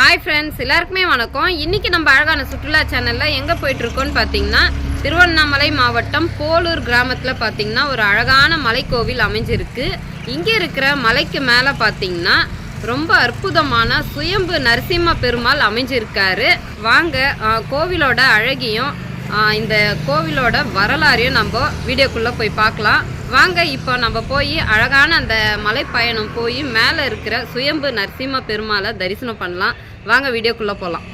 Hi friends எல்லாருக்குமே வணக்கம். இன்னைக்கு நம்ம அழகான சுற்றுலா சேனல்ல எங்க போயிட்டு இருக்கோம்னு பார்த்தீங்கன்னா திருவண்ணாமலை மாவட்டம் போலூர் கிராமத்துல பார்த்தீங்கன்னா ஒரு அழகான மலைக்கோவில் அமைஞ்சிருக்கு. இங்க இருக்கிற மலைக்கு மேல பார்த்தீங்கன்னா ரொம்ப அற்புதமான சுயம்பு நரசிம்ம பெருமாள் அமைஞ்சிருக்காரு. வாங்க கோவிலோட அழகியும் இந்த கோவிலோட வரலாறையும் நம்ம வீடியோக்குள்ளே போய் பார்க்கலாம். வாங்க இப்போ நம்ம போய் அழகான அந்த மலைப்பயணம் போய் மேலே இருக்கிற சுயம்பு நரசிம்ம பெருமாளை தரிசனம் பண்ணலாம். வாங்க வீடியோக்குள்ளே போகலாம்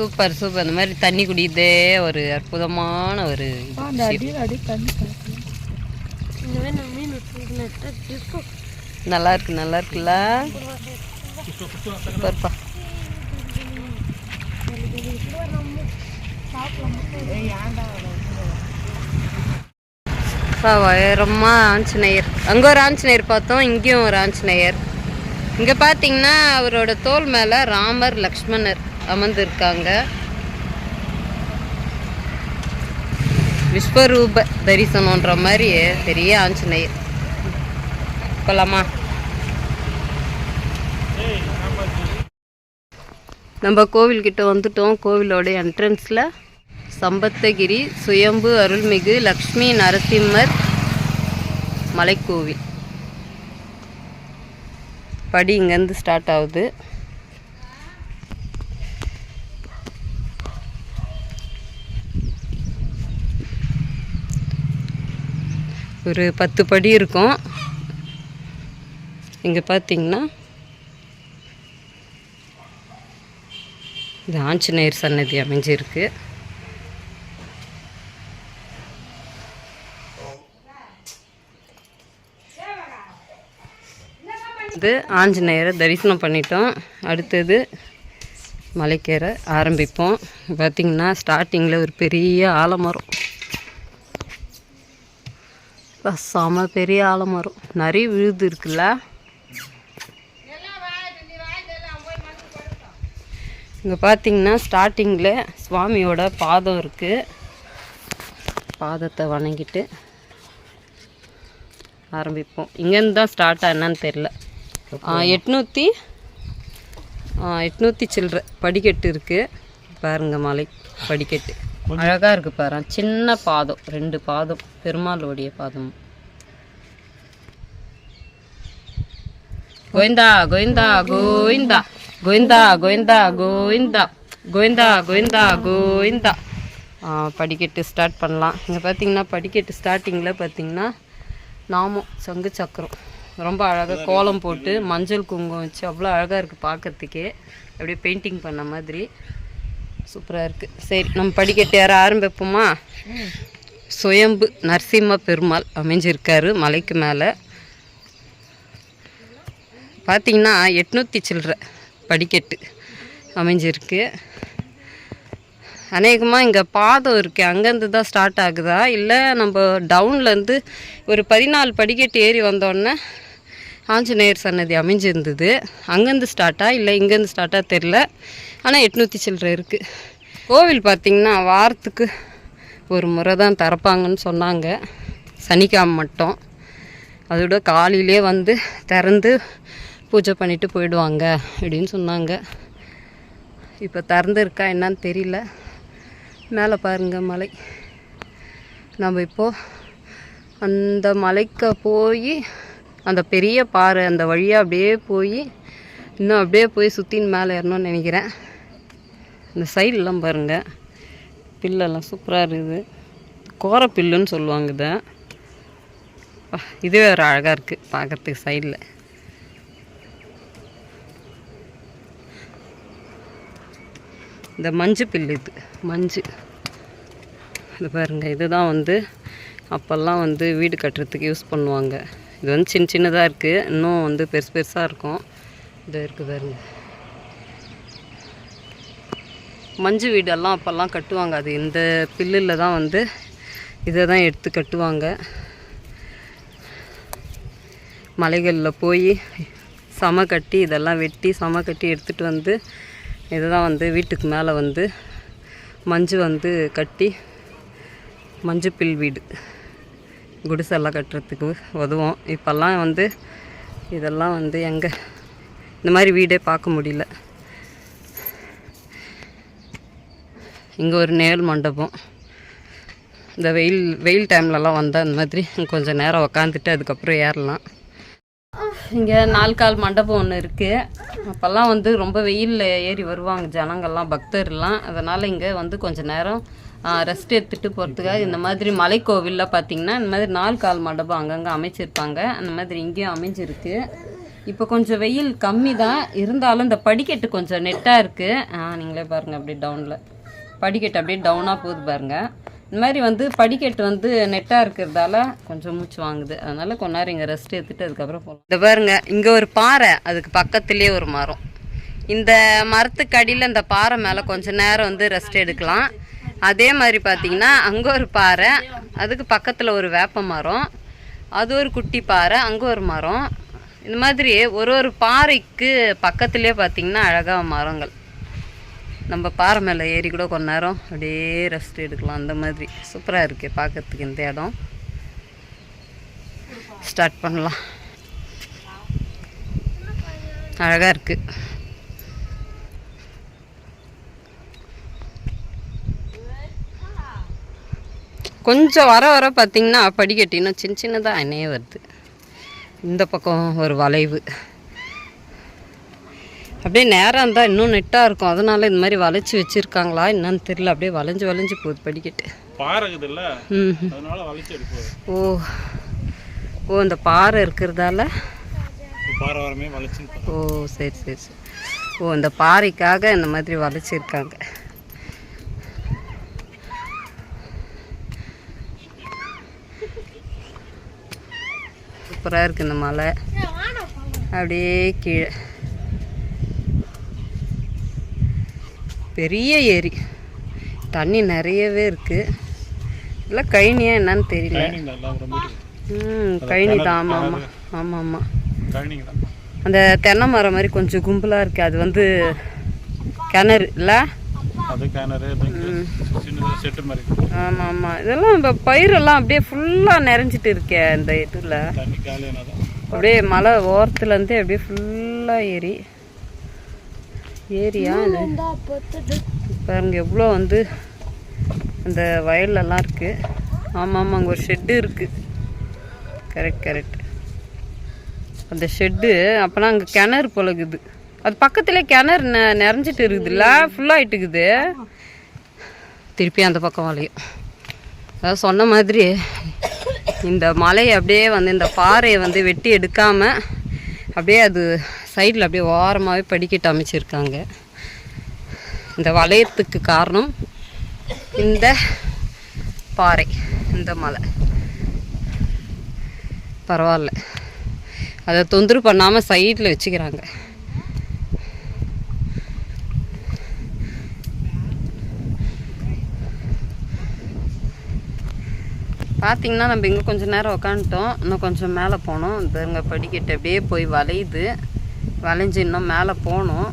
சூப்பர் சூப்பர். இந்த மாதிரி தண்ணி குடிக்குதே ஒரு அற்புதமான ஒரு. நல்லா இருக்கு நல்லா இருக்குல்ல? சூப்பர்ப்பா. அப்பா, உயரமா ஆஞ்சநேயர். அங்கே ஒரு ஆஞ்சநேயர் பார்த்தோம் இங்கேயும் ஒரு ஆஞ்சநேயர். இங்கே பார்த்தீங்கன்னா அவரோட தோல் மேலே ராமர் லக்ஷ்மணர். அமர்ந்திருக்காங்க. விஸ்வரூப தரிசனன்ற மாதிரி பெரிய ஆஞ்சநேயர். போகலாமா நம்ம கோவில்கிட்ட வந்துட்டோம். கோவிலோட என்ட்ரன்ஸில் சம்பத்தகிரி சுயம்பு அருள்மிகு லக்ஷ்மி நரசிம்மர் மலைக்கோவில். படி இங்கேருந்து ஸ்டார்ட் ஆகுது. ஒரு பத்து படி இருக்கும். இங்கே பார்த்தீங்கன்னா இது ஆஞ்சநேயர் சன்னதி அமைஞ்சிருக்கு. இது ஆஞ்சநேயரை தரிசனம் பண்ணிட்டோம். அடுத்தது மலைக்கேற ஆரம்பிப்போம். பார்த்திங்கன்னா ஸ்டார்டிங்கில் ஒரு பெரிய ஆலமரம். இப்போ செம பெரிய ஆலமரம் நிறைய விழுது இருக்குல்ல? இங்கே பார்த்தீங்கன்னா ஸ்டார்டிங்கில் சுவாமியோட பாதம் இருக்குது பாதத்தை வணங்கிட்டு ஆரம்பிப்போம். இங்கேருந்து தான் ஸ்டார்ட் என்னன்னு தெரில எட்நூற்றி எட்நூற்றி சில்லற படிக்கட்டு இருக்குது பாருங்க மலை படிக்கட்டு. அழகாக இருக்குது பாரு. சின்ன பாதம். ரெண்டு பாதம். பெருமாளுடைய பாதம். கோவிந்தா கோவிந்தா கோவிந்தா. கோவிந்தா கோவிந்தா கோவிந்தா. கோவிந்தா கோவிந்தா கோவிந்தா. படிக்கட்டு ஸ்டார்ட் பண்ணலாம். இங்கே பார்த்தீங்கன்னா படிக்கட்டு ஸ்டார்டிங்கில் பார்த்தீங்கன்னா நாமம் சங்கு சக்கரம். ரொம்ப அழகாக கோலம் போட்டு மஞ்சள் குங்குமம் வச்சு அவ்வளோ அழகாக இருக்குது பார்க்குறதுக்கே அப்படியே பெயிண்டிங் பண்ண மாதிரி. சூப்பராக இருக்குது சரி நம்ம படிக்கட்டு யார ஆரம்பிப்போமா? சுயம்பு நரசிம்ம பெருமாள் அமைஞ்சிருக்காரு மலைக்கு மேலே. பார்த்தீங்கன்னா எட்நூற்றி சில்லற படிக்கட்டு அமைஞ்சிருக்கு. அநேகமாக இங்கே பாதம் இருக்குது அங்கேருந்து தான் ஸ்டார்ட் ஆகுதா? இல்லை நம்ம டவுன்லேருந்து ஒரு பதினாலு படிக்கட்டு ஏறி வந்தோடனே ஆஞ்சநேயர் சன்னதி அமைஞ்சிருந்தது. அங்கேருந்து ஸ்டார்ட்டா இல்லை இங்கேருந்து ஸ்டார்ட்டாக தெரில. ஆனால் எட்நூற்றி சில்லற இருக்குது கோவில் பார்த்திங்கன்னா வாரத்துக்கு ஒரு முறை தான் திறப்பாங்கன்னு சொன்னாங்க. சனிக்கிழமை மட்டும். அதோட காலையிலே வந்து திறந்து பூஜை பண்ணிட்டு போயிடுவாங்க அப்படின்னு சொன்னாங்க. இப்போ திறந்துருக்கா என்னன்னு தெரியல. மேலே பாருங்கள் மலை. நம்ம இப்போது அந்த மலைக்கு போய் அந்த பெரிய பாறை அந்த வழியாக அப்படியே போய் இன்னும் அப்படியே போய் சுற்றின்னு மேலே ஏறணும்னு நினைக்கிறேன். இந்த சைடெலாம் பாருங்கள் பில்லெல்லாம் சூப்பராக இருக்குது. கோர பில்லுன்னு சொல்லுவாங்க இதை. இதுவே ஒரு அழகாக இருக்குது பார்க்கறதுக்கு சைடில். இந்த மஞ்சு பில்லு இது. மஞ்சு. இது பாருங்கள் இதுதான் வந்து அப்போல்லாம் வந்து வீடு கட்டுறதுக்கு யூஸ் பண்ணுவாங்க. இது வந்து சின்ன சின்னதாக இருக்குது இன்னும் வந்து பெருசு பெருசாக இருக்கும். இது இருக்குது பாருங்க. மஞ்சு வீடெல்லாம் அப்போல்லாம் கட்டுவாங்க. அது இந்த பில்லில் தான் வந்து இதை தான் எடுத்து கட்டுவாங்க. மலைகளில் போய் சம கட்டி இதெல்லாம் வெட்டி சம கட்டி எடுத்துகிட்டு வந்து இதுதான் வந்து வீட்டுக்கு மேலே வந்து மஞ்சு வந்து கட்டி மஞ்சு வீடு. குடிசெல்லாம் கட்டுறதுக்கு உதவும். இப்போல்லாம் வந்து இதெல்லாம் வந்து எங்கே இந்த மாதிரி வீடே பார்க்க முடியல. இங்கே ஒரு நேல் மண்டபம். இந்த வெயில் வெயில் டைம்லலாம் வந்தால் இந்த மாதிரி கொஞ்சம் நேரம் உக்காந்துட்டு அதுக்கப்புறம் ஏறலாம். இங்கே நாலு கால் மண்டபம் ஒன்று இருக்குது அப்போல்லாம் வந்து ரொம்ப வெயிலில் ஏறி வருவாங்க ஜனங்கள்லாம் பக்தர்லாம் அதனால் இங்கே வந்து கொஞ்சம் நேரம் ரெஸ்ட் எடுத்துகிட்டு போகிறதுக்காக இந்த மாதிரி மலைக்கோவிலில் பார்த்தீங்கன்னா இந்த மாதிரி நாலு கால் மண்டபம் அங்கங்கே அமைச்சிருப்பாங்க. அந்த மாதிரி இங்கேயும் அமைஞ்சிருக்கு. இப்போ கொஞ்சம் வெயில் கம்மி தான் இருந்தாலும் இந்த படிக்கட்டு கொஞ்சம் நெட்டாக இருக்குது நீங்களே பாருங்கள் அப்படியே டவுனில் படிக்கட்டு அப்படியே டவுனாக போகுது பாருங்கள் இந்த மாதிரி வந்து படிக்கட்டு வந்து நெட்டாக இருக்கிறதால கொஞ்சம் மூச்சு வாங்குது. அதனால் கொஞ்ச நேரம் இங்கே ரெஸ்ட் எடுத்துகிட்டு அதுக்கப்புறம் போகலாம் இந்த பாருங்க இங்கே ஒரு பாறை அதுக்கு பக்கத்துலேயே ஒரு மரம். இந்த மரத்துக்கு அடியில் இந்த பாறை மேலே கொஞ்சம் நேரம் வந்து ரெஸ்ட் எடுக்கலாம். அதே மாதிரி பார்த்தீங்கன்னா அங்கே ஒரு பாறை அதுக்கு பக்கத்தில் ஒரு வேப்ப மரம் அது ஒரு குட்டி பாறை அங்கே ஒரு மரம். இந்த மாதிரி ஒரு ஒரு பாறைக்கு பக்கத்துலேயே பார்த்தீங்கன்னா அழகாக மரங்கள். நம்ம பாறை மேலே ஏறி கூட கொஞ்ச நேரம் அப்படியே ரெஸ்ட் எடுக்கலாம். அந்த மாதிரி. சூப்பராக இருக்குது பார்க்கறதுக்கு இந்த இடம். ஸ்டார்ட் பண்ணலாம். அழகாக இருக்குது கொஞ்சம் வர வர பார்த்தீங்கன்னா படிக்கட்டு இன்னும் சின்ன சின்னதாக அணையே வருது. இந்த பக்கம் ஒரு வளைவு. அப்படியே நேரம் இருந்தால் இன்னும் நெட்டாக இருக்கும். அதனால இந்த மாதிரி வளைச்சி வச்சுருக்காங்களா என்னன்னு தெரியல. அப்படியே வளைஞ்சு வளைஞ்சு போகுது படிக்கட்டு. ஓ. ஓ இந்த பாறை இருக்கிறதால? ஓ சரி சரி சரி. ஓ இந்த பாறைக்காக இந்த மாதிரி வளைச்சிருக்காங்க. சூப்பராக இருக்குது இந்த மலை. அப்படியே கீழே. பெரிய ஏரி. தண்ணி நிறையவே இருக்குது இல்லை கழனியா என்னன்னு தெரியல. ம் கழனி தான் ஆமாம் ஆமாம் ஆமாம் ஆமாம் அந்த தென்னை மரம் மாதிரி கொஞ்சம் கும்பலாக இருக்குது அது வந்து கிணறு இல்லை? ஆமாம் ஆமாம். இதெல்லாம் இப்போ பயிரெல்லாம் அப்படியே ஃபுல்லாக நிறைஞ்சிட்டு இருக்கே இந்த இதில். அப்படியே மலை ஓரத்துலேருந்தே அப்படியே ஃபுல்லாக ஏரி ஏரியா இது? பாருங்க எவ்வளோ வந்து அந்த வயல்லலாம் இருக்குது ஆமாம் ஆமாம் அங்கே ஒரு ஷெட்டு இருக்குது கரெக்ட் கரெக்ட் அந்த ஷெட்டு அப்போனா அங்கே கிணறு பொழகுது. அது பக்கத்துலேயே கிணறு நெ நிறைஞ்சிட்டு இருக்குதுல்ல ஃபுல்லாகிட்டு இருக்குது திருப்பி அந்த பக்கம் வளையும் அதாவது சொன்ன மாதிரி இந்த மலையை அப்படியே வந்து இந்த பாறையை வந்து வெட்டி எடுக்காமல் அப்படியே அது சைடில் அப்படியே ஓரமாகவே படிக்கட்டு அமைச்சிருக்காங்க. இந்த வளையத்துக்கு காரணம் இந்த பாறை இந்த மலை. பரவாயில்ல. அதை தொந்தரவு பண்ணாமல் சைடில் வச்சுக்கிறாங்க. பார்த்தீங்கன்னா நம்ம இங்கே கொஞ்சம் நேரம் உக்காந்துட்டோம். இன்னும் கொஞ்சம் மேலே போனோம். இந்த இங்கே படிக்கட்டு அப்படியே போய் வளையுது. வளைஞ்சு இன்னும் மேலே போகணும்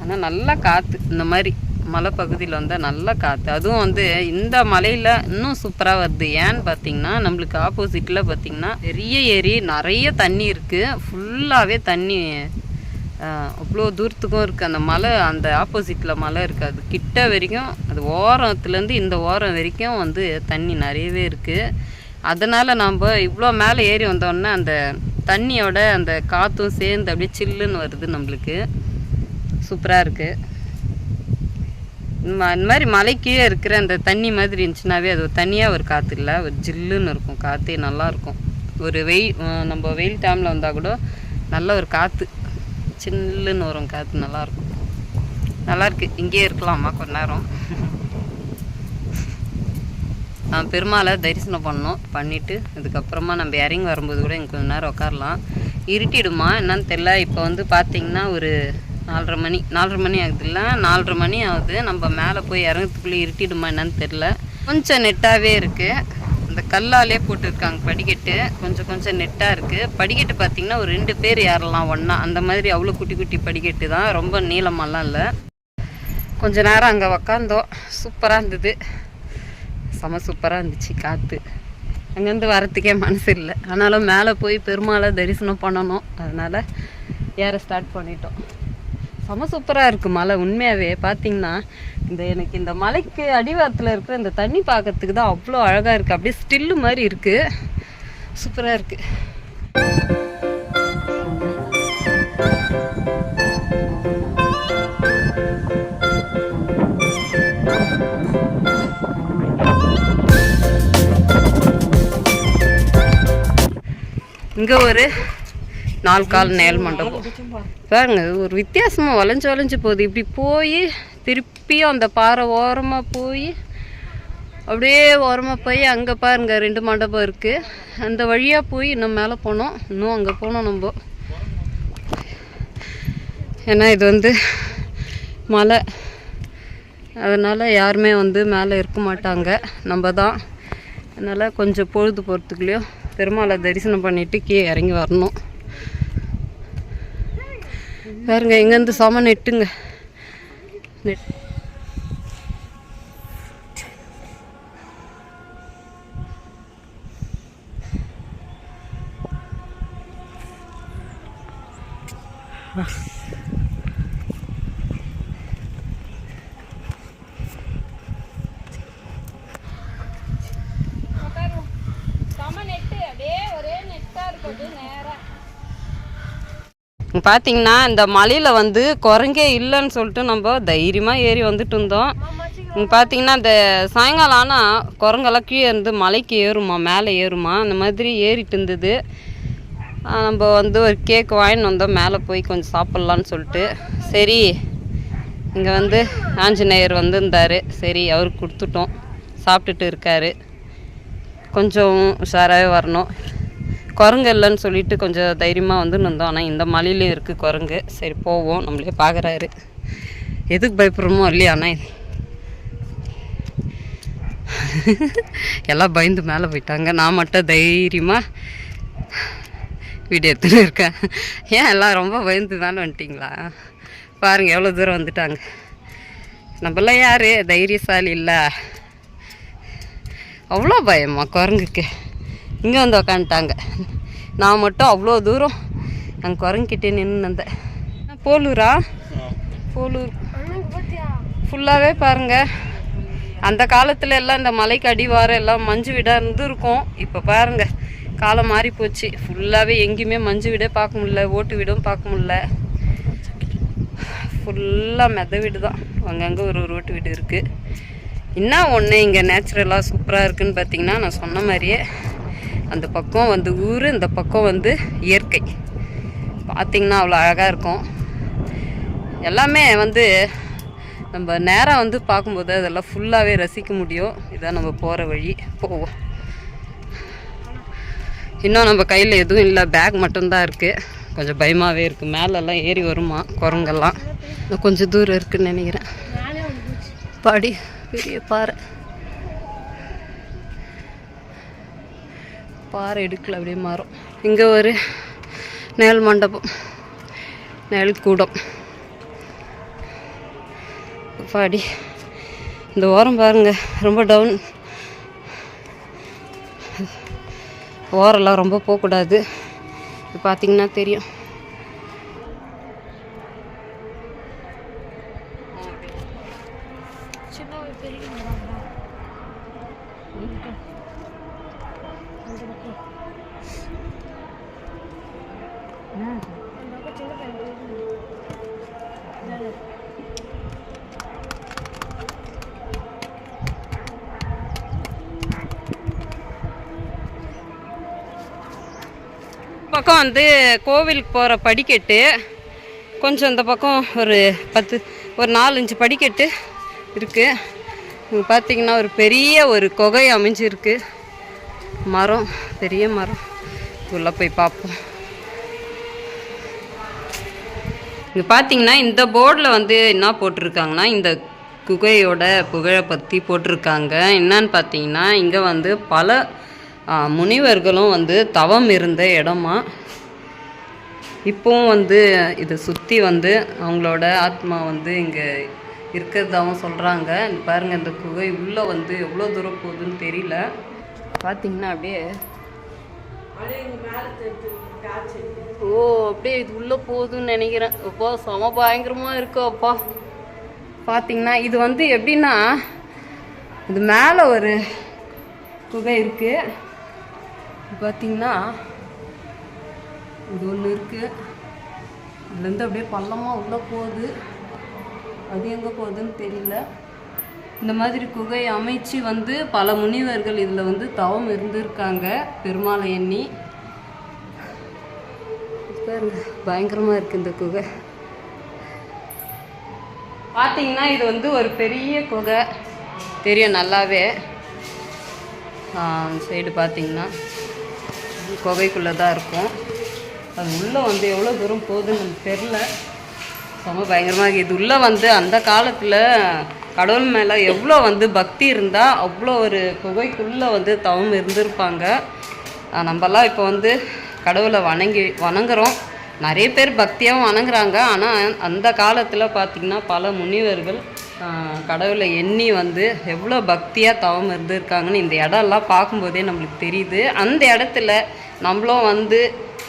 ஆனால் நல்லா காற்று இந்த மாதிரி மலைப்பகுதியில் வந்தால் நல்லா காற்று அதுவும் வந்து இந்த மலையில் இன்னும் சூப்பராக வருது. ஏன்னு பார்த்தீங்கன்னா நம்மளுக்கு ஆப்போசிட்டில் பார்த்தீங்கன்னா பெரிய ஏரி நிறைய தண்ணி இருக்குது ஃபுல்லாகவே தண்ணி அவ்வளோ தூரத்துக்கும் இருக்குது அந்த மலை அந்த ஆப்போசிட்டில் மலை இருக்குது அது கிட்ட வரைக்கும் அது ஓரத்துலேருந்து இந்த ஓரம் வரைக்கும் வந்து தண்ணி நிறையவே இருக்குது அதனால் நம்ம இவ்வளோ மேலே ஏறி வந்தோடனே அந்த தண்ணியோட அந்த காற்றும் சேர்ந்து அப்படியே சில்லுன்னு வருது நம்மளுக்கு. சூப்பராக இருக்குது இந்த மாதிரி மலை கீழே இருக்கிற அந்த தண்ணி மாதிரி இருந்துச்சுனாவே அது ஒரு தனியாக ஒரு காற்று இல்லை. ஒரு ஜில்லுன்னு இருக்கும். காற்றே நல்லா இருக்கும். ஒரு வெயில் நம்ம வெயில் டைமில் வந்தால் கூட நல்ல ஒரு காற்று சில்லுன்னு வரும் காற்று நல்லாயிருக்கும் நல்லாயிருக்கு இங்கேயே இருக்கலாமா கொஞ்ச நேரம்? நான் பெருமாளை தரிசனம் பண்ணோம் பண்ணிவிட்டு அதுக்கப்புறமா நம்ம இறங்கி வரும்போது கூட எனக்கு கொஞ்ச நேரம் உட்காரலாம் இருட்டிடுமா? என்னன்னு தெரில இப்போ வந்து பார்த்தீங்கன்னா ஒரு நாலரை மணி நாலரை மணி ஆகுதுல்ல நாலரை மணி ஆகுது. நம்ம மேலே போய் இறங்கறதுக்குள்ளே இருட்டிடுமா என்னன்னு தெரில கொஞ்சம் நெட்டாகவே இருக்குது அந்த கல்லாலே போட்டிருக்காங்க படிக்கட்டு. கொஞ்சம் கொஞ்சம் நெட்டாக இருக்குது படிக்கட்டு பார்த்தீங்கன்னா ஒரு ரெண்டு பேர் ஏறலாம் ஒன்றா அந்த மாதிரி அவ்வளோ குட்டி குட்டி படிக்கட்டு தான். ரொம்ப நீளமெல்லாம் இல்லை. கொஞ்ச நேரம் அங்கே உக்காந்தோம். சூப்பராக இருந்தது. செம சூப்பராக இருந்துச்சு காற்று அங்கேருந்து வரத்துக்கே மனசு இல்லை. ஆனாலும் மேலே போய் பெருமாளை தரிசனம் பண்ணணும். அதனால் ஏற ஸ்டார்ட் பண்ணிட்டோம். செம சூப்பராக இருக்குது மலை. உண்மையாகவே பார்த்தீங்கன்னா இந்த எனக்கு இந்த மலைக்கு அடிவாரத்தில் இருக்கிற இந்த தண்ணி பார்க்கறதுக்கு தான் அவ்வளோ அழகாக இருக்குது அப்படியே ஸ்டில்லு மாதிரி இருக்குது சூப்பராக இருக்குது இங்கே ஒரு நாலு கால் நேல் மண்டபம். பாருங்க ஒரு வித்தியாசமாக வளைஞ்சு வளைஞ்சு போகுது. இப்படி போய் திருப்பியும் அந்த பாறை ஓரமாக போய் அப்படியே ஓரமாக போய் அங்கே பாருங்க ரெண்டு மண்டபம் இருக்குது அந்த வழியாக போய் இன்னும் மேலே போனோம். இன்னும் அங்கே போனோம் நம்ம. ஏன்னா இது வந்து மலை. அதனால் யாருமே வந்து மேலே இருக்க மாட்டாங்க. நம்ம தான். அதனால் கொஞ்சம் பொழுது போகிறதுக்குள்ளேயும் பெருமாளை தரிசனம் பண்ணிட்டு கீழே இறங்கி வரணும். பாருங்க எங்கேருந்து சம நெட்டுங்க நெட். பார்த்தீங்கன்னா இந்த மலையில் வந்து குரங்கே இல்லைன்னு சொல்லிட்டு நம்ம தைரியமாக ஏறி வந்துட்டு இருந்தோம். இங்கே பார்த்தீங்கன்னா இந்த சாயங்காலம் ஆனால் குரங்கெல்லாம் கீழே இருந்து மலைக்கு ஏறுமா மேலே ஏறுமா அந்த மாதிரி ஏறிட்டு இருந்தது. நம்ம வந்து ஒரு கேக் வாங்கின்னு வந்தோம். மேலே போய் கொஞ்சம் சாப்பிட்லான்னு சொல்லிட்டு. சரி இங்கே வந்து ஆஞ்சநேயர் வந்திருந்தார். சரி அவருக்கு கொடுத்துட்டோம். சாப்பிட்டுட்டு இருக்காரு. கொஞ்சம் உஷாராகவே வரணும். குரங்கு இல்லைன்னு சொல்லிட்டு கொஞ்சம் தைரியமாக வந்து நின்றோம் ஆனால் இந்த மலையிலையும் இருக்குது குரங்கு. சரி போவோம். நம்மளே பார்க்குறாரு எதுக்கு பயப்படுறோமோ இல்லையா அண்ணா? எல்லாம் பயந்து மேலே போயிட்டாங்க. நான் மட்டும் தைரியமாக வீடியோ எடுத்துன்னு இருக்கேன். ஏன் எல்லாம் ரொம்ப பயந்து மேலே வந்துட்டிங்களா? பாருங்கள் எவ்வளோ தூரம் வந்துட்டாங்க. நம்மளாம் யார்? தைரியசாலி இல்லை. அவ்வளோ பயமா குரங்குக்கு? இங்கே வந்து உக்காந்துட்டாங்க. நான் மட்டும் அவ்வளோ தூரம் அங்கே குரங்கிட்டே நின்று வந்தேன். போலூரா? போலூர். ஃபுல்லாகவே பாருங்கள் அந்த காலத்தில் எல்லாம் இந்த மலைக்கு அடிவாரம் எல்லாம் மஞ்சு வீடாக இருந்திருக்கும். இப்போ பாருங்கள் காலம் மாறி போச்சு. ஃபுல்லாகவே எங்கேயுமே மஞ்சு விட பார்க்க முடில ஓட்டு வீடும் பார்க்க முடில ஃபுல்லாக மெத வீடு தான். அங்கங்கே ஒரு ஒரு ஓட்டு வீடு இருக்குது என்ன ஒன்று இங்கே நேச்சுரலாக சூப்பராக இருக்குன்னு பார்த்தீங்கன்னா நான் சொன்ன மாதிரியே அந்த பக்கம் வந்து ஊர் இந்த பக்கம் வந்து இயற்கை. பார்த்திங்கன்னா அவ்வளோ அழகாக இருக்கும். எல்லாமே வந்து நம்ம நேராக வந்து பார்க்கும்போது அதெல்லாம் ஃபுல்லாகவே ரசிக்க முடியும். இதான் நம்ம போகிற வழி. போவோம். இன்னும் நம்ம கையில் எதுவும் இல்லை. பேக் மட்டும்தான் இருக்குது கொஞ்சம் பயமாகவே இருக்குது மேலெல்லாம் ஏறி வருமா? குரங்கெல்லாம். இன்னும் கொஞ்சம் தூரம் இருக்குதுன்னு நினைக்கிறேன். பாடி பெரிய பாறை. பாறை இடுக்கில் அப்படியே மாறும். இங்கே ஒரு நேல் மண்டபம் நேல் கூடம். பாடி இந்த ஓரம் பாருங்க ரொம்ப டவுன் ஓரெல்லாம் ரொம்ப போகக்கூடாது. இது பார்த்தீங்கன்னா தெரியும். பக்கம் வந்து கோவிலுக்கு போகிற படிக்கட்டு. கொஞ்சம் இந்த பக்கம் ஒரு பத்து ஒரு நாலஞ்சு படிக்கட்டு இருக்குது பார்த்திங்கன்னா ஒரு பெரிய ஒரு குகை அமைஞ்சிருக்கு. மரம் பெரிய மரம். உள்ளே போய் பார்ப்போம். இங்கே பார்த்தீங்கன்னா இந்த போர்டில் வந்து என்ன போட்டிருக்காங்கன்னா இந்த குகையோட புகழை பற்றி போட்டிருக்காங்க. என்னன்னு பார்த்தீங்கன்னா இங்கே வந்து பல முனிவர்களும் வந்து தவம் இருந்த இடமா இப்போவும் வந்து இதை சுற்றி வந்து அவங்களோட ஆத்மா வந்து இங்கே இருக்கிறதாகவும் சொல்கிறாங்க பாருங்கள் இந்த குகை உள்ளே வந்து எவ்வளோ தூரம் போகுதுன்னு தெரியல. பார்த்தீங்கன்னா அப்படியே ஓ அப்படியே இது உள்ளே போகுதுன்னு நினைக்கிறேன். அப்பா செம பயங்கரமாக இருக்கு அப்பா. பார்த்தீங்கன்னா இது வந்து எப்படின்னா இது மேலே ஒரு குகை இருக்கு. இது பார்த்தீங்கன்னா இது ஒன்று இருக்கு. இதுலேருந்து அப்படியே பள்ளமாக உள்ளே போகுது. அது எங்கே போகுதுன்னு தெரியல. இந்த மாதிரி குகை அமைச்சு வந்து பல முனிவர்கள் இதில் வந்து தவம் இருந்திருக்காங்க பெருமாளை எண்ணி. பயங்கரமாக இருக்குது இந்த குகை. பார்த்தீங்கன்னா இது வந்து ஒரு பெரிய குகை. தெரியும் நல்லாவே. சைடு பார்த்தீங்கன்னா குகைக்குள்ளே தான் இருக்கும். அது உள்ளே வந்து எவ்வளோ தூரம் போகுதுன்னு எனக்கு தெரில ரொம்ப பயங்கரமாக இருக்குது இது உள்ளே வந்து அந்த காலத்தில் கடவுள் மேலே எவ்வளோ வந்து பக்தி இருந்தால் அவ்வளோ ஒரு குகைக்குள்ளே வந்து தவம் இருந்திருப்பாங்க. நம்மலாம் இப்போ வந்து கடவுளை வணங்கி வணங்குறோம். நிறைய பேர் பக்தியாகவும் வணங்குறாங்க. ஆனால் அந்த காலத்தில் பார்த்திங்கன்னா பல முனிவர்கள் கடவுளை எண்ணி வந்து எவ்வளோ பக்தியாக தவம் இருந்திருக்காங்கன்னு இந்த இடம்லாம் பார்க்கும்போதே நம்மளுக்கு தெரியுது. அந்த இடத்துல நம்மளும் வந்து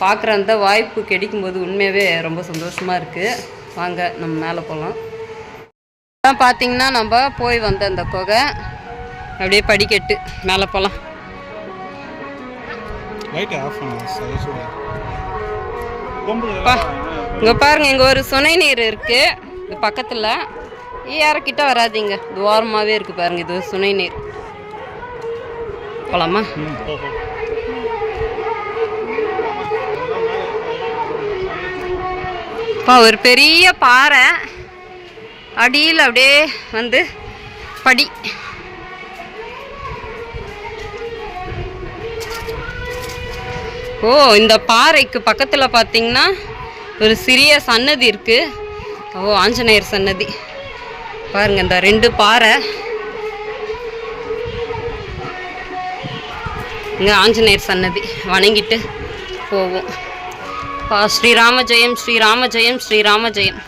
பார்க்குற அந்த வாய்ப்பு கிடைக்கும்போது உண்மையாகவே ரொம்ப சந்தோஷமாக இருக்குது வாங்க நம்ம மேலே போகலாம் அதான் பார்த்தீங்கன்னா நம்ம போய் வந்த அந்த குகை. அப்படியே படிக்கட்டு மேலே போகலாம் இங்கே பாருங்க இங்கே ஒரு சுனை நீர் இருக்கு. இது பக்கத்தில். யாரக்கிட்ட வராதீங்க. இது ஓரமாகவே இருக்கு பாருங்க இது சுனை நீர். போலாமா? ம் போ போ. இப்போ ஒரு பெரிய பாறை. அடியில் அப்படியே வந்து படி. ஓ இந்த பாறைக்கு பக்கத்தில் பார்த்தீங்கன்னா ஒரு சிறிய சன்னதி இருக்குது ஓ ஆஞ்சநேயர் சன்னதி. பாருங்கள் இந்த ரெண்டு பாறை. இங்கே ஆஞ்சநேயர் சன்னதி. வணங்கிட்டு போவோம். பா ஸ்ரீராம ஜெயம் ஸ்ரீராம ஜெயம் ஸ்ரீராம ஜெயம்.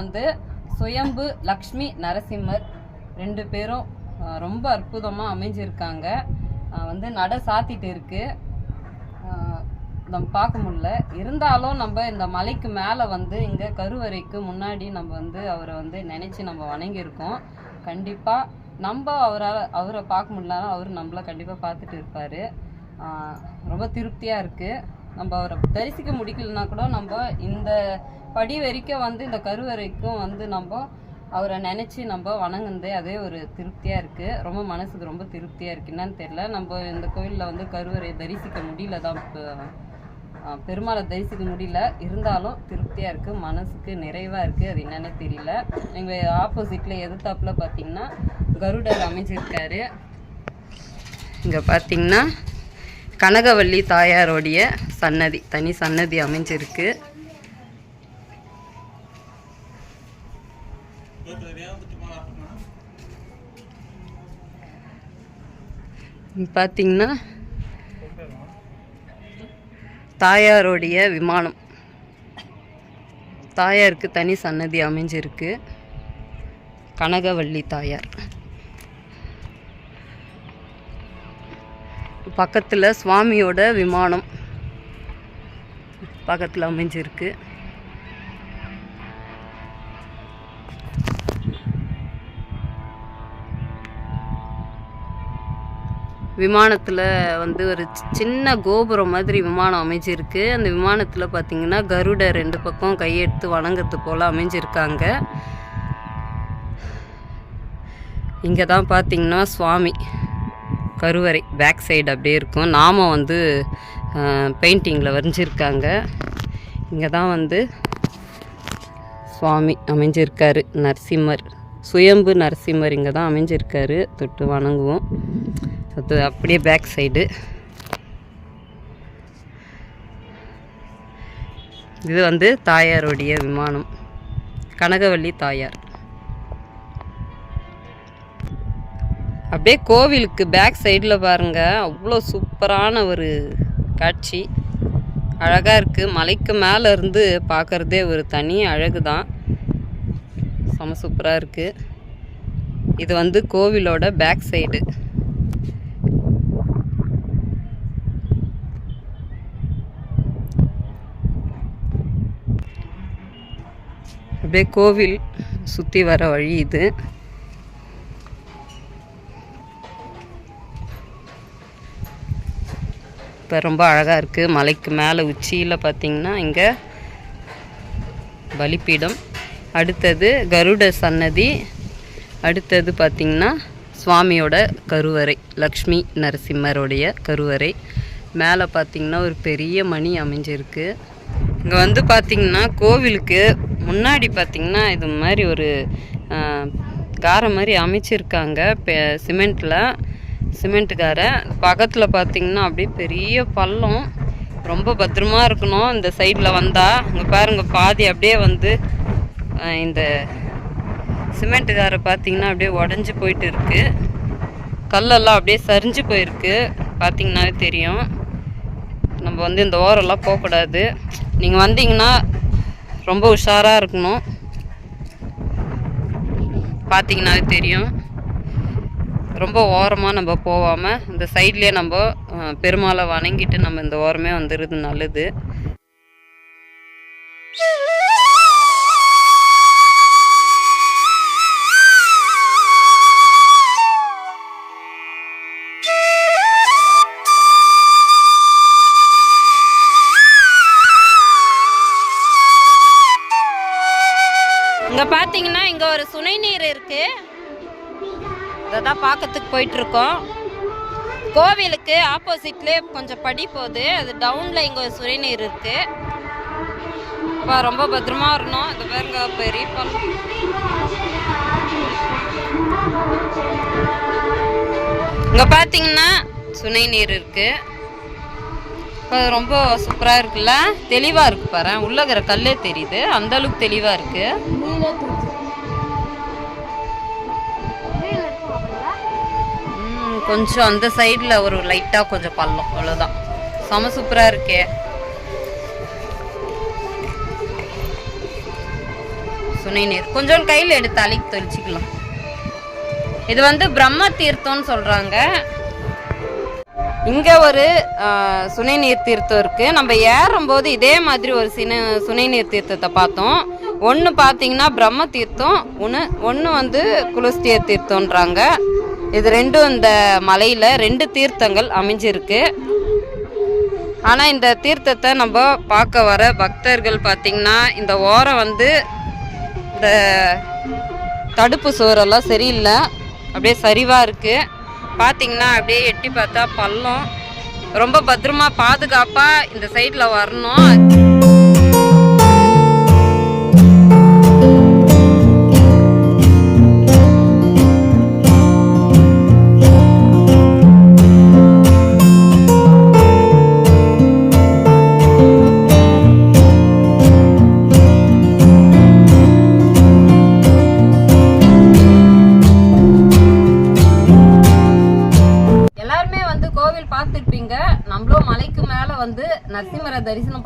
வந்து சுயம்பு லக்ஷ்மி நரசிம்மர் ரெண்டு பேரும் ரொம்ப அற்புதமாக அமைஞ்சிருக்காங்க. வந்து நட சாத்திட்டு இருக்கு. நம்ம பார்க்க முடியல. இருந்தாலும் நம்ம இந்த மலைக்கு மேலே வந்து இங்கே கருவறைக்கு முன்னாடி நம்ம வந்து அவரை வந்து நினச்சி நம்ம வணங்கியிருக்கோம். கண்டிப்பாக நம்ம அவரால் அவரை பார்க்க முடியலனாலும் அவர் நம்மள கண்டிப்பாக பார்த்துட்டு இருப்பார். ரொம்ப திருப்தியாக இருக்குது நம்ம அவரை தரிசிக்க முடிக்கலனா கூட நம்ம இந்த படி வரைக்கும் வந்து இந்த கருவறைக்கும் வந்து நம்ம அவரை நினச்சி நம்ம வணங்குனதே அதே ஒரு திருப்தியாக இருக்குது ரொம்ப மனசுக்கு ரொம்ப திருப்தியாக இருக்குது என்னன்னு தெரில நம்ம இந்த கோயிலில் வந்து கருவறையை தரிசிக்க முடியல தான். இப்போ பெருமாளை தரிசிக்க முடியல. இருந்தாலும் திருப்தியாக இருக்குது மனசுக்கு நிறைவாக இருக்குது அது என்னன்னு தெரியல. எங்கள் ஆப்போசிட்டில் எதிர்த்தாப்புல பார்த்தீங்கன்னா கருடர் அமைஞ்சிருக்காரு. இங்கே பார்த்தீங்கன்னா கனகவல்லி தாயாரோடைய சன்னதி தனி சன்னதி அமைஞ்சிருக்கு. பார்த்தீங்கன்னா தாயாரோடைய விமானம். தாயாருக்கு தனி சன்னதி அமைஞ்சிருக்கு. கனகவள்ளி தாயார். பக்கத்தில் சுவாமியோட விமானம் பக்கத்தில் அமைஞ்சிருக்கு. விமானத்தில் வந்து ஒரு சி- சின்ன கோபுரம் மாதிரி விமானம் அமைஞ்சிருக்கு. அந்த விமானத்தில் பார்த்திங்கன்னா கருட ரெண்டு பக்கம் கையெடுத்து வணங்கிறது போல் அமைஞ்சிருக்காங்க. இங்கே தான் பார்த்தீங்கன்னா சுவாமி. கருவறை பேக் சைடு அப்படியே இருக்கும். நாமம் வந்து பெயிண்டிங்கில் வரைஞ்சிருக்காங்க. இங்கே தான் வந்து சுவாமி அமைஞ்சிருக்காரு நரசிம்மர். சுயம்பு நரசிம்மர் இங்கே தான் அமைஞ்சிருக்காரு. தொட்டு வணங்குவோம். அது அப்படியே பேக் சைடு இது வந்து தாயாருடைய விமானம். கனகவல்லி தாயார். அப்படியே கோவிலுக்கு பேக் சைடில் பாருங்கள் அவ்வளோ சூப்பரான ஒரு காட்சி. அழகாக இருக்குது மலைக்கு மேலே இருந்து பார்க்குறதே ஒரு தனி அழகு தான் செம சூப்பராக இருக்குது இது வந்து கோவிலோட பேக் சைடு அப்படியே கோவில் சுற்றி வர வழி இது. இப்போ ரொம்ப அழகாக இருக்குது மலைக்கு மேலே உச்சியில் பார்த்திங்கன்னா இங்கே பலிப்பீடம் அடுத்தது கருட சன்னதி. அடுத்தது பார்த்திங்கன்னா சுவாமியோட கருவறை லக்ஷ்மி நரசிம்மருடைய கருவறை. மேலே பார்த்திங்கன்னா ஒரு பெரிய மணி அமைஞ்சிருக்கு. இங்கே வந்து பார்த்திங்கன்னா கோவிலுக்கு முன்னாடி பார்த்திங்கன்னா இது மாதிரி ஒரு காரை மாதிரி அமைச்சிருக்காங்க. சிமெண்ட்டில் சிமெண்ட்டுக்காரை பக்கத்தில் பார்த்தீங்கன்னா அப்படியே பெரிய பள்ளம். ரொம்ப பத்திரமா இருக்கணும். இந்த சைடில் வந்தால் இங்கே பாருங்கள் பாதி அப்படியே வந்து இந்த சிமெண்ட்டுக்காரை பார்த்தீங்கன்னா அப்படியே உடஞ்சி போயிட்டு இருக்குது கல்லெல்லாம் அப்படியே சரிஞ்சு போயிருக்கு. பார்த்தீங்கன்னாவே தெரியும். நம்ம வந்து இந்த ஓரெல்லாம் போகக்கூடாது. நீங்கள் வந்தீங்கன்னா ரொம்ப உஷாராக இருக்கணும். பார்த்தீங்கன்னாவே தெரியும். ரொம்ப ஓரமாக நம்ம போகாமல் இந்த சைட்லேயே நம்ம பெருமாளை வணங்கிட்டு நம்ம இந்த ஓரமே வந்துடுறது நல்லது. போயிட்டுருக்கோம். கோவிலுக்கு ஆப்போசிட்லேயே கொஞ்சம் படி போகுது. அது டவுனில் இங்கே ஒரு இருக்குது இப்போ ரொம்ப பத்திரமா வரணும். இந்த பாருங்க பெரிய பள்ளம் இங்கே பார்த்தீங்கன்னா சுனை நீர் இருக்குது இப்போ ரொம்ப சூப்பராக இருக்குல்ல? தெளிவாக இருக்குது பாரு. உள்ளே இருக்கிற கல்லே தெரியுது. அந்த அளவுக்கு தெளிவாக இருக்குது கொஞ்சம் அந்த சைடில் ஒரு லைட்டாக கொஞ்சம் பள்ளம். அவ்வளோதான் செம சூப்பராக இருக்கே. சுனை நீர். கொஞ்சம் கையில் எடுத்து அழிக்கு தெளிச்சிக்கலாம். இது வந்து பிரம்ம தீர்த்தம்னு சொல்கிறாங்க இங்கே ஒரு சுனை நீர் தீர்த்தம் இருக்குது நம்ம ஏறும்போது இதே மாதிரி ஒரு சின சுனை நீர் தீர்த்தத்தை பார்த்தோம். ஒன்று பார்த்தீங்கன்னா பிரம்ம தீர்த்தம் ஒன்று ஒன்று வந்து குலஸ்திய தீர்த்தம்ன்றாங்க. இது ரெண்டும் இந்த மலையில் ரெண்டு தீர்த்தங்கள் அமைஞ்சிருக்கு. ஆனால் இந்த தீர்த்தத்தை நம்ம பார்க்க வர பக்தர்கள் பார்த்திங்கன்னா இந்த ஓரம் வந்து இந்த தடுப்பு சுவரெல்லாம் சரியில்லை. அப்படியே சரிவாக இருக்குது பார்த்தீங்கன்னா அப்படியே எட்டி பார்த்தா பள்ளம். ரொம்ப பத்திரமா பாதுகாப்பாக இந்த சைடில் வரணும்.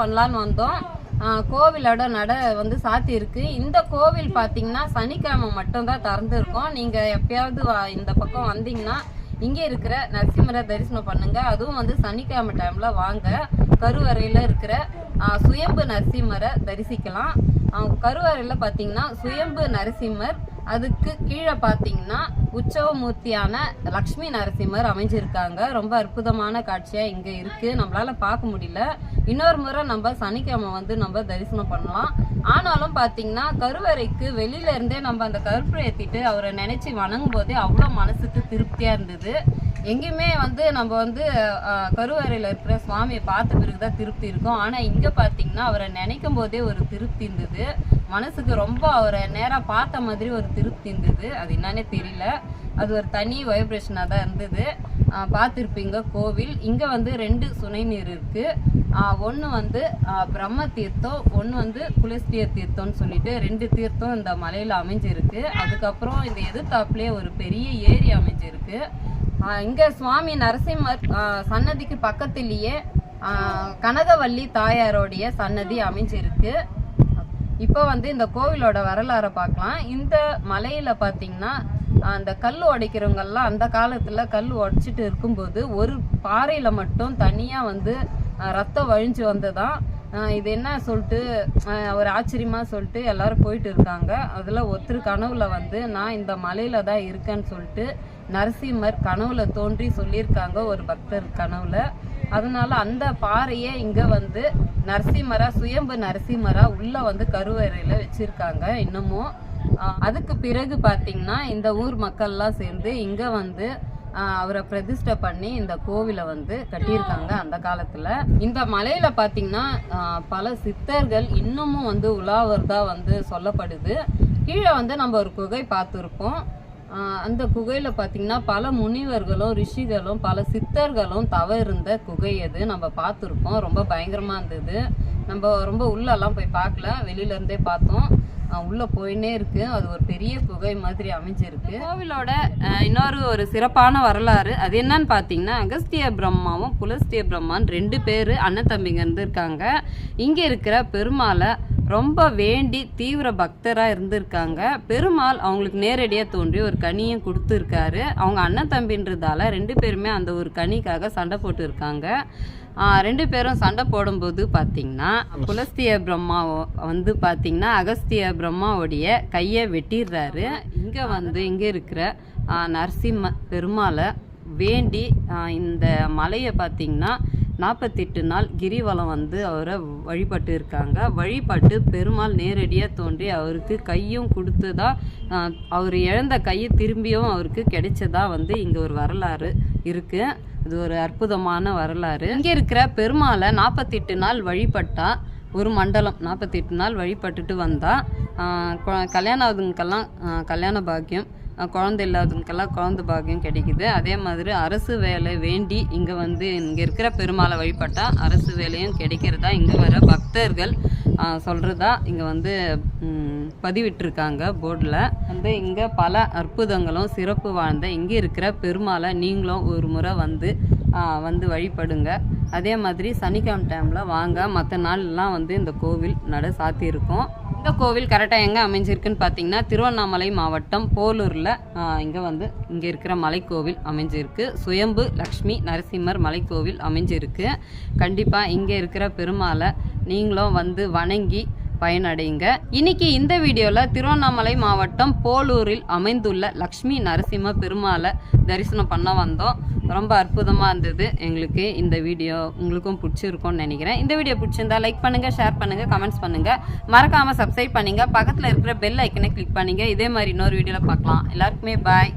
பண்ணலான்னு வந்தோம். கோவிலோட நட வந்து சாத்தி இருக்கு. இந்த கோவில் பார்த்தீங்கன்னா சனிக்கிழமை மட்டும்தான் திறந்துருக்கோம். நீங்கள் எப்பயாவது வா- இந்த பக்கம் வந்தீங்கன்னா இங்கே இருக்கிற நரசிம்மரை தரிசனம் பண்ணுங்க. அதுவும் வந்து சனிக்கிழமை டைம்ல வாங்க. கருவறையில் இருக்கிற சுயம்பு நரசிம்மரை தரிசிக்கலாம். கருவறையில் பார்த்தீங்கன்னா சுயம்பு நரசிம்மர் அதுக்கு கீழே பார்த்தீங்கன்னா உற்சவமூர்த்தியான லக்ஷ்மி நரசிம்மர் அமைஞ்சிருக்காங்க. ரொம்ப அற்புதமான காட்சியாக இங்கே இருக்குது நம்மளால் பார்க்க முடியல. இன்னொரு முறை நம்ம சனிக்கிழமை வந்து நம்ம தரிசனம் பண்ணலாம். ஆனாலும் பார்த்தீங்கன்னா கருவறைக்கு வெளியில இருந்தே நம்ம அந்த கருப்பு ஏற்றிட்டு அவரை நினைச்சு வணங்கும் போதே அவ்வளோ மனசுக்கு திருப்தியாக இருந்தது. எங்கேயுமே வந்து நம்ம வந்து கருவறையில் இருக்கிற சுவாமியை பார்த்த பிறகுதான் திருப்தி இருக்கும். ஆனால் இங்கே பார்த்தீங்கன்னா அவரை நினைக்கும் போதே ஒரு திருப்தி இருந்தது. மனசுக்கு ரொம்ப அவரை நேராக பார்த்த மாதிரி ஒரு திருப்தி இருந்தது. அது என்னன்னே தெரியல. அது ஒரு தனி வைப்ரேஷனாக தான் இருந்தது. பார்த்துருப்பீங்க கோவில். இங்கே வந்து ரெண்டு சுனை நீர் இருக்குது ஒன்று வந்து பிரம்ம தீர்த்தம் ஒன்று வந்து குலஸ்திய தீர்த்தம்னு சொல்லிட்டு ரெண்டு தீர்த்தம் இந்த மலையில் அமைஞ்சிருக்கு. அதுக்கப்புறம் இந்த எதிர்த்தாப்புலேயே ஒரு பெரிய ஏரி அமைஞ்சிருக்கு. இங்கே சுவாமி நரசிம்மர் சன்னதிக்கு பக்கத்திலேயே கனகவல்லி தாயாரோடைய சன்னதி அமைஞ்சிருக்கு. இப்போ வந்து இந்த கோவிலோட வரலாறை பார்க்கலாம். இந்த மலையில் பார்த்தீங்கன்னா அந்த கல் உடைக்கிறவங்கெல்லாம் அந்த காலத்தில் கல் உடைச்சிட்டு இருக்கும்போது ஒரு பாறையில் மட்டும் தனியாக வந்து ரத்தம் வழிஞ்சு வந்ததாம் இது என்ன சொல்லிட்டு ஒரு ஆச்சரியமாக சொல்லிட்டு எல்லாரும் போயிட்டு இருக்காங்க. அதில் ஒருத்தர் கனவுல வந்து நான் இந்த மலையில தான் இருக்கேன்னு சொல்லிட்டு நரசிம்மர் கனவுல தோன்றி சொல்லியிருக்காங்க ஒரு பக்தர் கனவுல. அதனால அந்த பாறையே இங்க வந்து நரசிம்மரா சுயம்பு நரசிம்மரா உள்ள வந்து கருவறையில வச்சிருக்காங்க இன்னமும். அதுக்கு பிறகு பாத்தீங்கன்னா இந்த ஊர் மக்கள்லாம் சேர்ந்து இங்க வந்து அவரை பிரதிஷ்டை பண்ணி இந்த கோவிலை வந்து கட்டியிருக்காங்க அந்த காலத்துல. இந்த மலையில பாத்தீங்கன்னா பல சித்தர்கள் இன்னமும் வந்து உலாவர்தா வந்து சொல்லப்படுது. கீழே வந்து நம்ம ஒரு குகை பார்த்துருப்போம். அந்த குகையில பாத்தீங்கன்னா பல முனிவர்களும் ரிஷிகளும் பல சித்தர்களும் தவ இருந்த குகை அது நம்ம பார்த்துருப்போம். ரொம்ப பயங்கரமா இருந்தது. நம்ம ரொம்ப உள்ளெல்லாம் போய் பார்க்கல. வெளியில இருந்தே பார்த்தோம். உள்ளே போயின்னே இருக்கு. அது ஒரு பெரிய குகை மாதிரி அமைஞ்சிருக்கு. கோவிலோட இன்னொரு ஒரு சிறப்பான வரலாறு அது என்னன்னு பார்த்தீங்கன்னா அகஸ்திய பிரம்மாவும் புலஸ்திய பிரம்மான்னு ரெண்டு பேர் அண்ணன் தம்பிங்க இருந்திருக்காங்க இங்கே இருக்கிற பெருமாளை ரொம்ப வேண்டி தீவிர பக்தராக இருந்திருக்காங்க. பெருமாள் அவங்களுக்கு நேரடியாக தோன்றி ஒரு கனியும் கொடுத்துருக்காரு. அவங்க அண்ணன் தம்பின்றதால ரெண்டு பேருமே அந்த ஒரு கனிக்காக சண்டை போட்டு இருக்காங்க ரெண்டு பேரும் சண்டை போடும்போது பார்த்தீங்கன்னா குலஸ்திய பிரம்மா வந்து பார்த்தீங்கன்னா அகஸ்திய பிரம்மாவுடைய கையை வெட்டிடுறாரு. இங்கே வந்து இங்கே இருக்கிற நரசிம்ம பெருமாளை வேண்டி இந்த மலையை பார்த்தீங்கன்னா நாற்பத்தெட்டு நாள் கிரிவலம் வந்து அவரை வழிபட்டு இருக்காங்க. வழிபட்டு பெருமாள் நேரடியாக தோன்றி அவருக்கு கையும் கொடுத்ததா தான் அவர் இழந்த கையை திரும்பியும் அவருக்கு கிடைச்சதா வந்து இங்கே ஒரு வரலாறு இருக்குது இது ஒரு அற்புதமான வரலாறு. இங்கே இருக்கிற பெருமாளை நாற்பத்தெட்டு நாள் வழிபட்டா ஒரு மண்டலம் நாற்பத்தெட்டு நாள் வழிபட்டுட்டு வந்தால் கொ- கல்யாணம் ஆகுதுங்கெல்லாம் கல்யாண பாக்கியம் குழந்தை இல்லாதவங்களுக்கெல்லாம் குழந்தை பாக்கியம் கிடைக்குது. அதே மாதிரி அரசு வேலை வேண்டி இங்கே வந்து இங்கே இருக்கிற பெருமாளை வழிபட்டால் அரசு வேலையும் கிடைக்கிறதா இங்கே வர பக்தர்கள் சொல்கிறதா இங்கே வந்து பதிவிட்டிருக்காங்க போர்டில். வந்து இங்கே பல அற்புதங்களும் சிறப்பு வாழ்ந்த இங்கே இருக்கிற பெருமாளை நீங்களும் ஒரு முறை வந்து வந்து வழிபடுங்க. அதே மாதிரி சனிக்கிழமை டைமில் வாங்க. மற்ற நாள்லாம் வந்து இந்த கோவில் நட சாத்தியிருக்கும். இந்த கோவில் கரெக்டாக எங்கே அமைஞ்சிருக்குன்னு பார்த்தீங்கன்னா திருவண்ணாமலை மாவட்டம் போலூரில் இங்கே வந்து இங்கே இருக்கிற மலைக்கோவில் அமைஞ்சிருக்கு. சுயம்பு லக்ஷ்மி நரசிம்மர் மலைக்கோவில் அமைஞ்சிருக்கு. கண்டிப்பாக இங்கே இருக்கிற பெருமாளை நீங்களும் வந்து வணங்கி பயனடைங்க இன்னைக்கு இந்த வீடியோவில் திருவண்ணாமலை மாவட்டம் போலூரில் அமைந்துள்ள லக்ஷ்மி நரசிம்ம பெருமாளை தரிசனம் பண்ண வந்தோம். ரொம்ப அற்புதமாக இருந்தது. எங்களுக்கு இந்த வீடியோ உங்களுக்கும் பிடிச்சிருக்கும்னு நினைக்கிறேன். இந்த வீடியோ பிடிச்சிருந்தா லைக் பண்ணுங்கள் ஷேர் பண்ணுங்கள் கமெண்ட்ஸ் பண்ணுங்கள் மறக்காமல் சப்ஸ்கிரைப் பண்ணுங்கள் பக்கத்தில் இருக்கிற பெல் ஐக்கனை கிளிக் பண்ணுங்கள் இதே மாதிரி இன்னொரு வீடியோவில் பார்க்கலாம். எல்லாருக்குமே பாய்